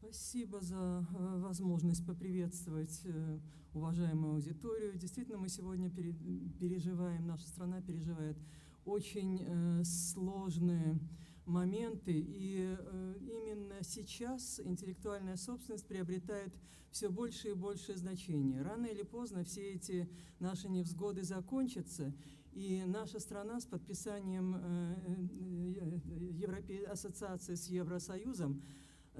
Спасибо за э, возможность поприветствовать э, уважаемую аудиторию. Действительно, мы сегодня пере- переживаем, наша страна переживает очень э, сложные моменты, и именно сейчас интеллектуальная собственность приобретает все больше и большее значение. Рано или поздно все эти наши невзгоды закончатся, и наша страна с подписанием Европе- ассоциации с Евросоюзом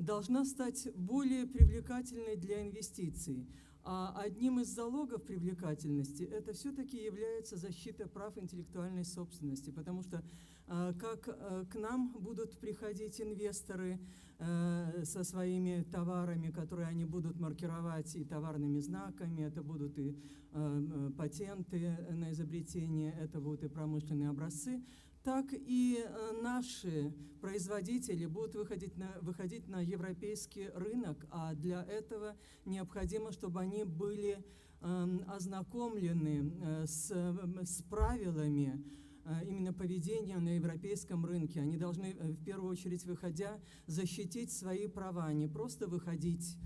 должна стать более привлекательной для инвестиций. А одним из залогов привлекательности это все-таки является защита прав интеллектуальной собственности, потому что э, как э, к нам будут приходить инвесторы э, со своими товарами, которые они будут маркировать и товарными знаками, это будут и э, патенты на изобретение, это будут и промышленные образцы, так и э, наши производители будут выходить на, выходить на европейский рынок, а для этого необходимо, чтобы они были эм, ознакомлены э, с, с правилами э, именно поведения на европейском рынке. Они должны, в первую очередь, выходя, защитить свои права, не просто выходить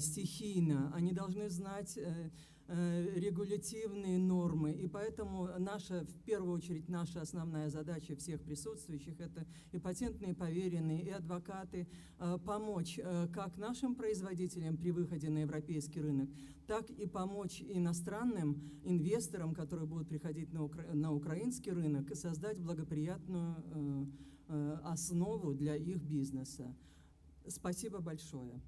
стихийно, они должны знать э, э, регулятивные нормы. И поэтому наша, в первую очередь, наша основная задача всех присутствующих – это и патентные поверенные, и адвокаты, э, помочь как нашим производителям при выходе на европейский рынок, так и помочь иностранным инвесторам, которые будут приходить на, укра- на украинский рынок, и создать благоприятную основу для их бизнеса. Спасибо большое.